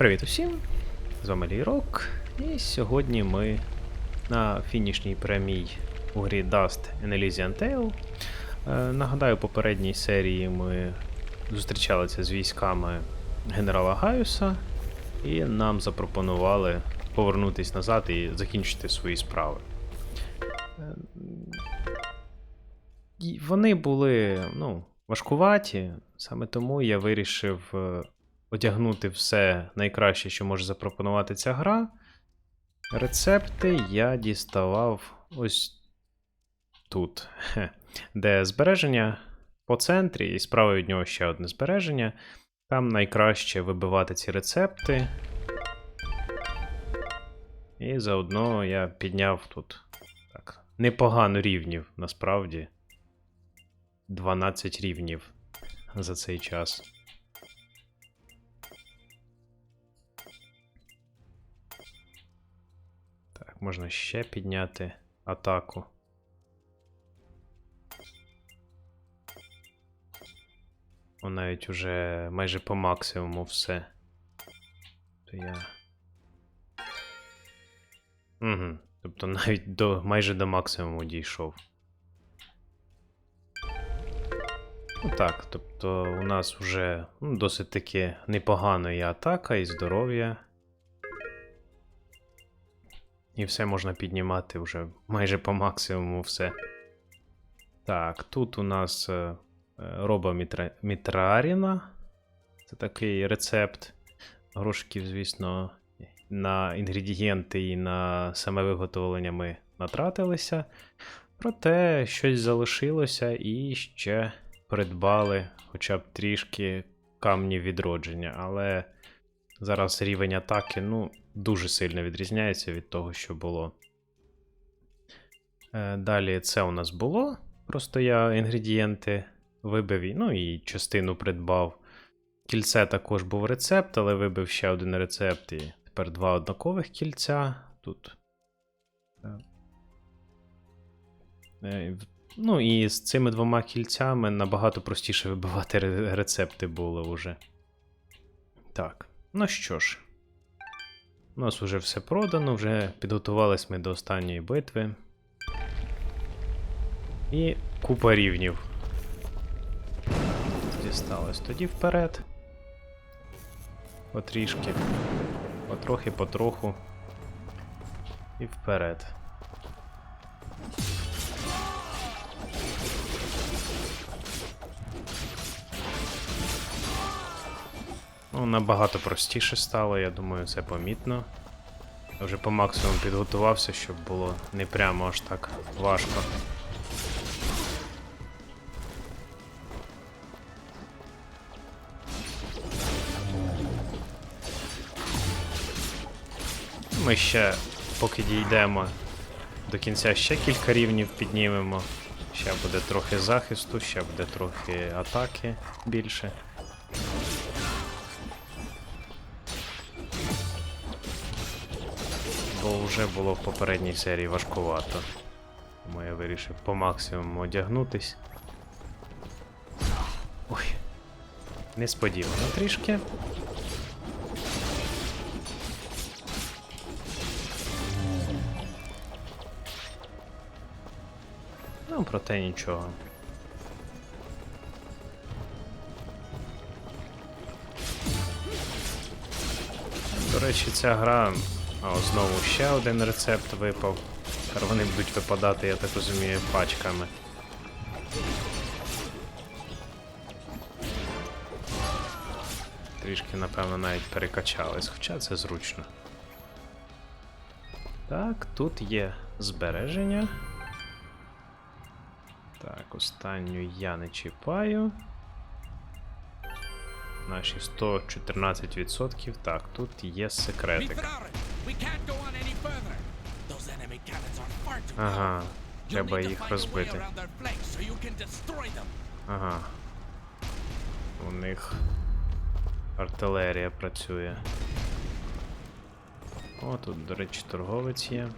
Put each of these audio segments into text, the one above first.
Привіт усім! З вами Лірок. І сьогодні ми на фінішній премії у грі Dust and Elysian Tale. Е, нагадаю, в попередній серії ми зустрічалися з військами генерала Гаюса, і нам запропонували повернутися назад і закінчити свої справи. Е, вони були ну, важкуваті, саме тому я вирішив е, одягнути все найкраще, що може запропонувати ця гра. Рецепти я діставав ось тут, де збереження по центрі, і справа від нього ще одне збереження. Там найкраще вибивати ці рецепти. І заодно я підняв тут так, непогано рівнів, насправді. 12 рівнів за цей час. Можна ще підняти атаку. О, навіть уже майже по максимуму все. То я. Угу. Тобто навіть до майже до максимуму дійшов. Ну так, тобто у нас вже ну, досить таки непогано і атака, і здоров'я. І все можна піднімати вже майже по максимуму все. Так, тут у нас е, е, роба мітра... мітраріна. Це такий рецепт. Грошиків, звісно, на інгредієнти і на саме виготовлення ми натратилися. Проте щось залишилося і ще придбали хоча б трішки камнів відродження. Але зараз рівень атаки, ну, дуже сильно відрізняється від того, що було. Е, Далі це у нас було. Просто я інгредієнти вибив, ну і частину придбав. Кільце також був рецепт, але вибив ще один рецепт. І тепер два однакових кільця. Тут. е, е, Ну і з цими двома кільцями набагато простіше вибивати рецепти було вже. Так, ну що ж. У нас вже все продано, вже підготувались ми до останньої битви. І купа рівнів. Дісталось тоді вперед. Потрішки. Потрохи, потроху. І вперед. Ну, набагато простіше стало, я думаю, це помітно. Я вже по максимуму підготувався, щоб було не прямо аж так важко. Ми ще, поки дійдемо до кінця, ще кілька рівнів піднімемо. Ще буде трохи захисту, ще буде трохи атаки більше. Бо вже було в попередній серії важкувато. Тому я вирішив по максимуму одягнутись. Ой. Несподівано трішки. Ну, проте нічого. До речі, ця гра. А знову ще один рецепт випав. Тепер вони будуть випадати, я так розумію, пачками. Трішки, напевно, навіть перекачались, хоча це зручно. Так, тут є збереження. Так, останню я не чіпаю. Наші 114%. Так, тут є секретик. Ага, треба їх розбити. Ага. У них артилерія працює. О, тут, до речі, торговець є.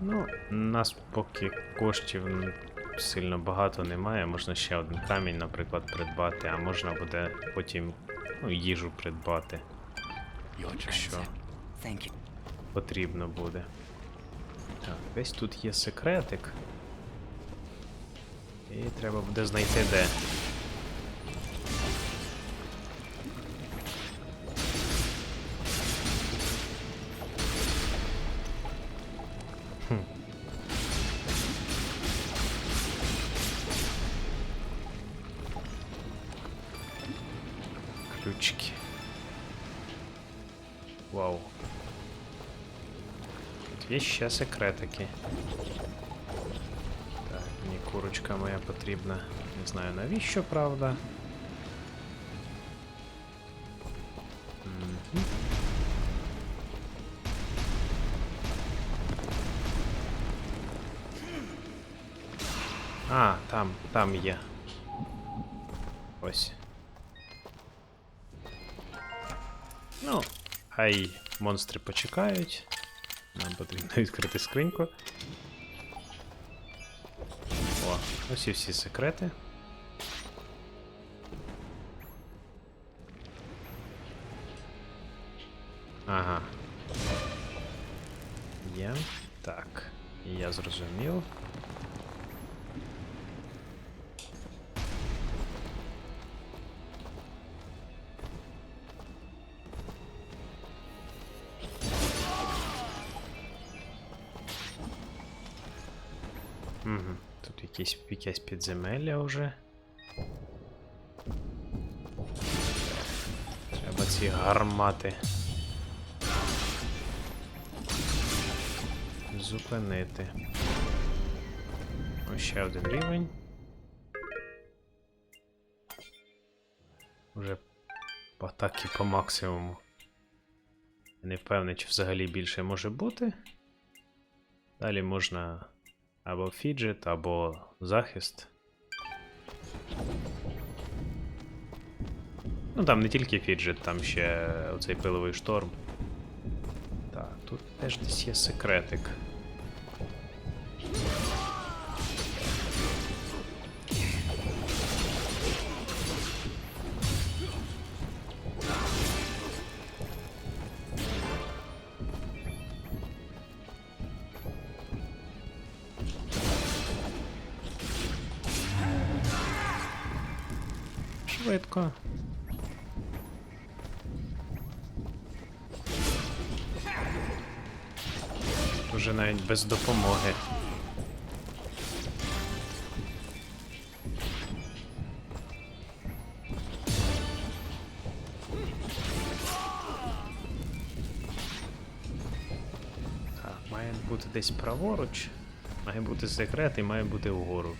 Ну, нас поки коштів сильно багато немає. Можна ще один камінь, наприклад, придбати, а можна буде потім Ну, їжу придбати. Якщо потрібно буде. Так, десь тут є секретик. І треба буде знайти де. Хм. Ключики. Вау. Тут є ще секретики. Так, мені курочка моя потрібна. Не знаю навіщо, правда. Мгм. А, там, там є. Ось. Ну, Хай монстри почекають. Нам потрібно відкрити скриньку. О, ось і всі секрети. Якісь, якесь підземелля вже. Треба ці гармати. Зупинити. Ось ще один рівень. Уже атаки по максимуму. Не впевнений, чи взагалі більше може бути. Далі можна або фіджет, або захист. Ну там не тільки фіджет, там ще оцей пиловий шторм. Так, тут теж десь є секретик. Швидко. Уже навіть без допомоги. Так, має бути десь праворуч. Має бути секрет і має бути вгору.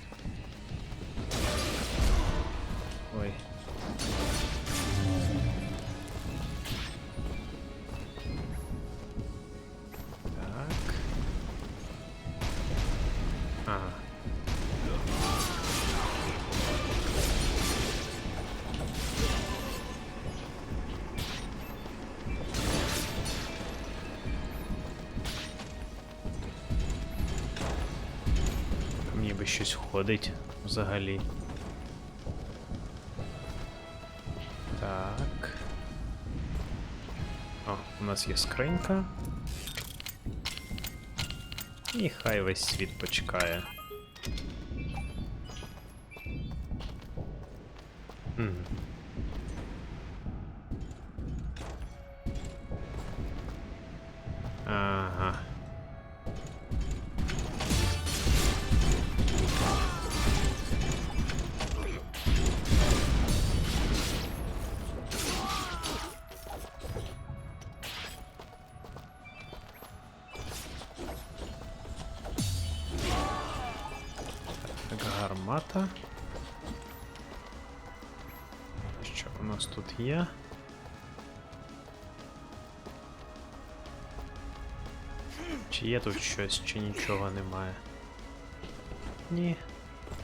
Щось ходить взагалі. Так. О, у нас є скринька. І хай весь світ почекає. Мгм. Так, гармата. Що у нас тут є? Чи є тут щось, чи нічого немає? Ні.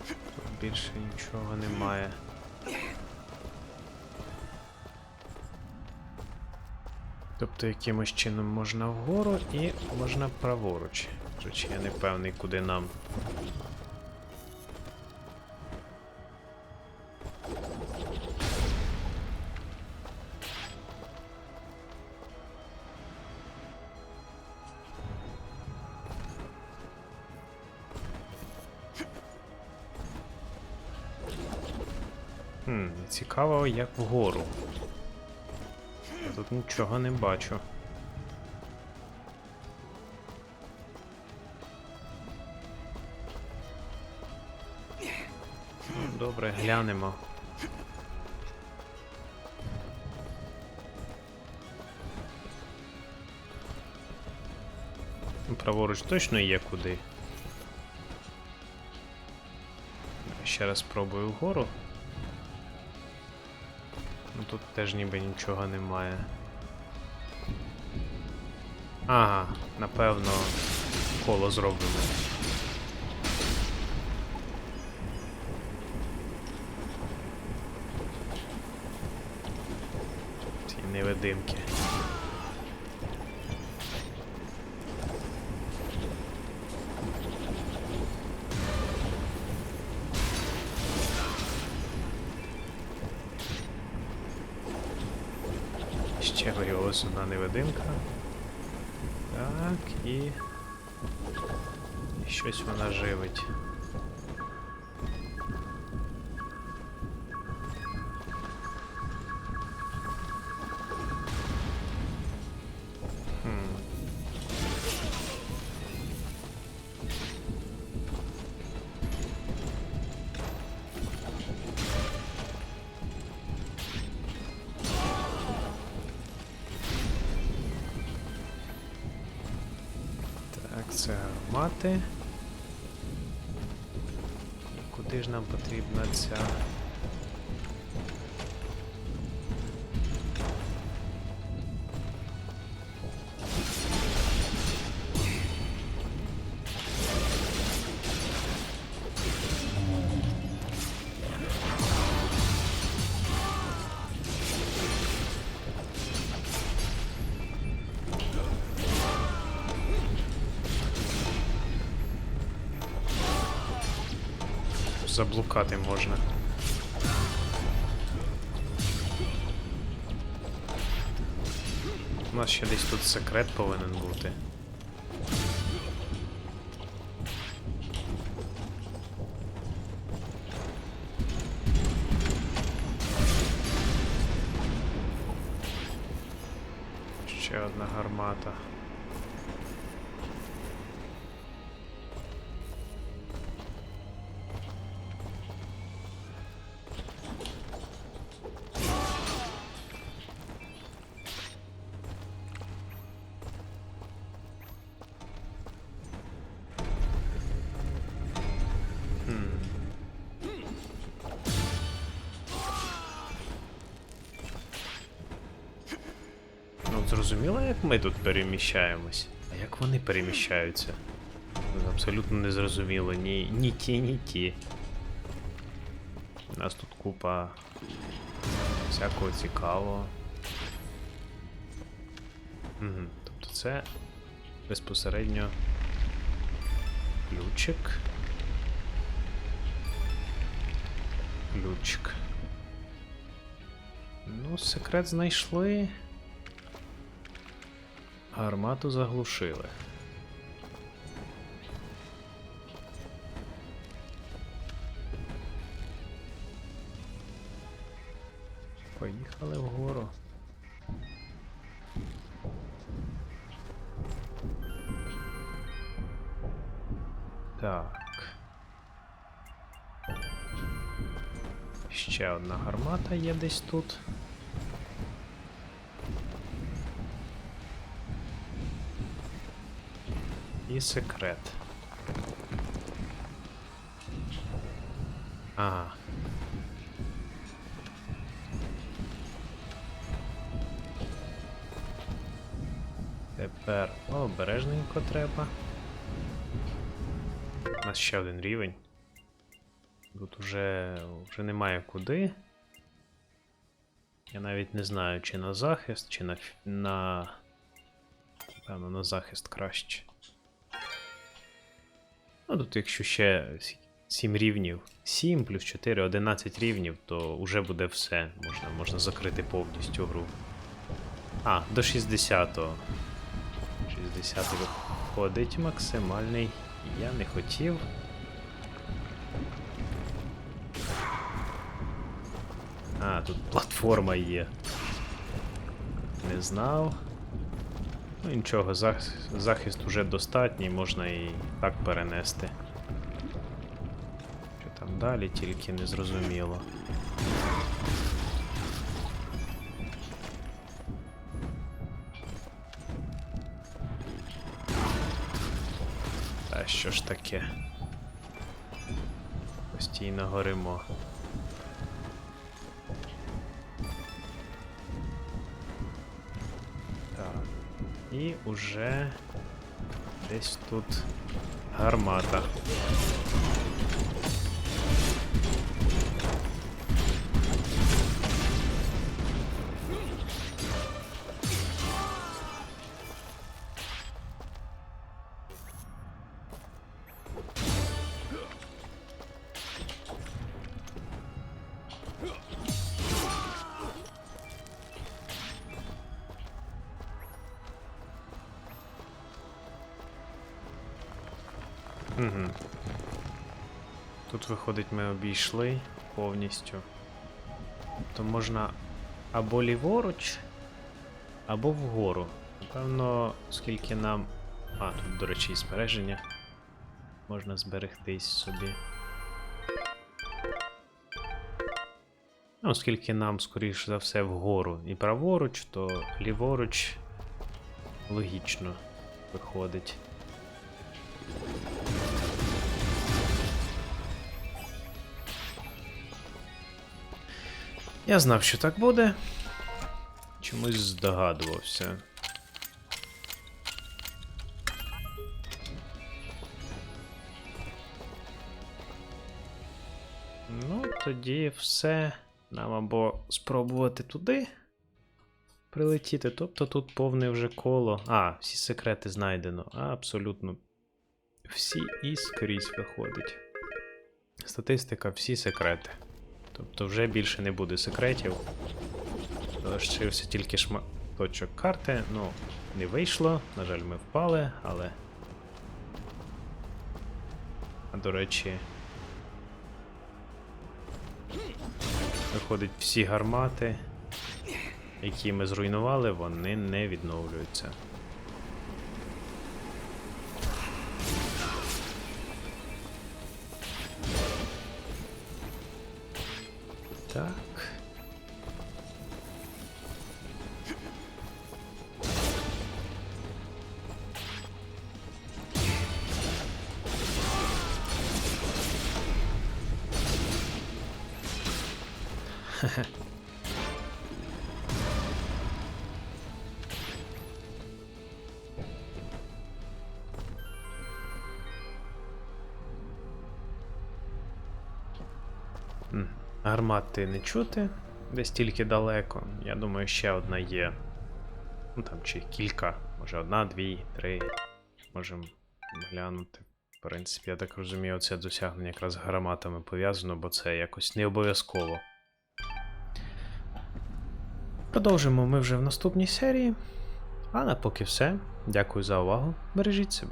Тут більше нічого немає. Тобто якимось чином можна вгору і можна праворуч. Речі, я не певний, куди нам. Хм, цікаво, як вгору. Я тут нічого не бачу. Ну, Добре, глянемо. Ну, Праворуч точно є куди. Ще раз спробую вгору. Тут теж ніби нічого немає. Ага, напевно, коло зробимо. Ці невидимки. Ще виявилась одна невидимка. Так, і. і щось вона живить. Це мати. Куди ж нам потрібна ця. Заблукати можна. У нас ще десь тут секрет повинен бути. Зрозуміло, як ми тут переміщаємось. А як вони переміщаються? Абсолютно не зрозуміло. Ні, ні ті, ні ті. У нас тут купа всякого цікавого. Угу. Тобто це безпосередньо ключик. Ключик. Ну, секрет знайшли. Гармату заглушили. Поїхали вгору. Так. Ще одна гармата є десь тут. І секрет. Ага. Тепер обережненько треба. У нас ще один рівень. Тут уже, вже немає куди. Я навіть не знаю, чи на захист, чи на. на. Певно, на захист краще. Ну тут, якщо ще 7 рівнів, 7 плюс 4, 11 рівнів, то вже буде все. Можна, можна закрити повністю гру. А, до 60-го. 60 виходить максимальний. Я не хотів. А, тут платформа є. Не знав. Ну нічого, зах... захист уже достатній, можна і так перенести. Що там далі, тільки не зрозуміло. Та що ж таке? Постійно горимо. І уже десь тут гармата. Угу. Тут виходить, ми обійшли повністю. То можна або ліворуч, або вгору. Напевно, скільки нам. А, тут, до речі, і збереження. Можна зберегтись собі. Ну, оскільки нам, скоріш за все, вгору і праворуч, то ліворуч логічно виходить. Я знав, що так буде. Чомусь здогадувався. Ну, тоді все. Нам або спробувати туди прилетіти. Тобто тут повне вже коло. А, всі секрети знайдено. А, абсолютно всі і скрізь виходить. Статистика, всі секрети. Тобто вже більше не буде секретів. Залишився тільки шматочок карти. Ну, не вийшло. На жаль, ми впали, але. А до речі. Виходить, всі гармати, які ми зруйнували, вони не відновлюються. Так. Гармати не чути, десь тільки далеко. Я думаю, ще одна є. Ну там чи кілька, може одна, дві, три. Можемо глянути. В принципі, я так розумію, це досягнення якраз гарматами пов'язано, бо це якось не обов'язково. Продовжимо ми вже в наступній серії. А на поки все. Дякую за увагу. Бережіть себе.